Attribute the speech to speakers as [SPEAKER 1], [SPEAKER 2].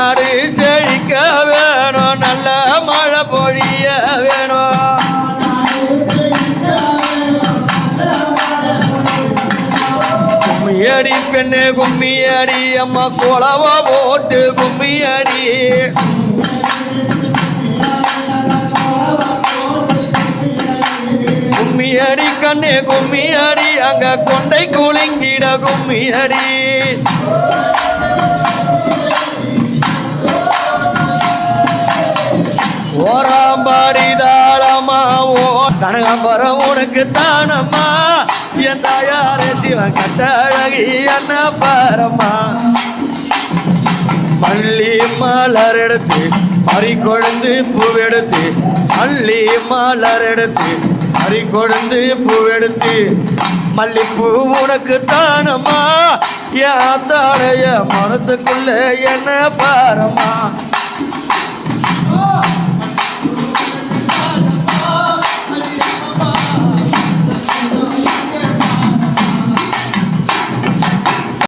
[SPEAKER 1] நாடு செழிக்க வேணும் நல்ல மழை பொழிய வேணும். கும்மியடி பெண்ணு கும்மியடி அம்மா குளவா போட்டு கும்மியடி. கும்மியடி கண்ணு கும்மியடி அங்க கொண்டை குலுங்கிட கும்மியடி. ஓராம்பாடி தாளமா ஓ. கனகாம்பரம் உனக்கு தானம்மா. என் தாயாரே சிவன் கட்டழகி என்ன பாரம்மா. பள்ளி மலர் எடுத்து பறி கொழுந்து பூவெடுத்து பள்ளி மலர் எடுத்து பறி கொழுந்து பூவெடுத்து மல்லிப்பூ உனக்கு தானம்மா. என் தாழைய மனசுக்குள்ள என்ன பாரம்மா.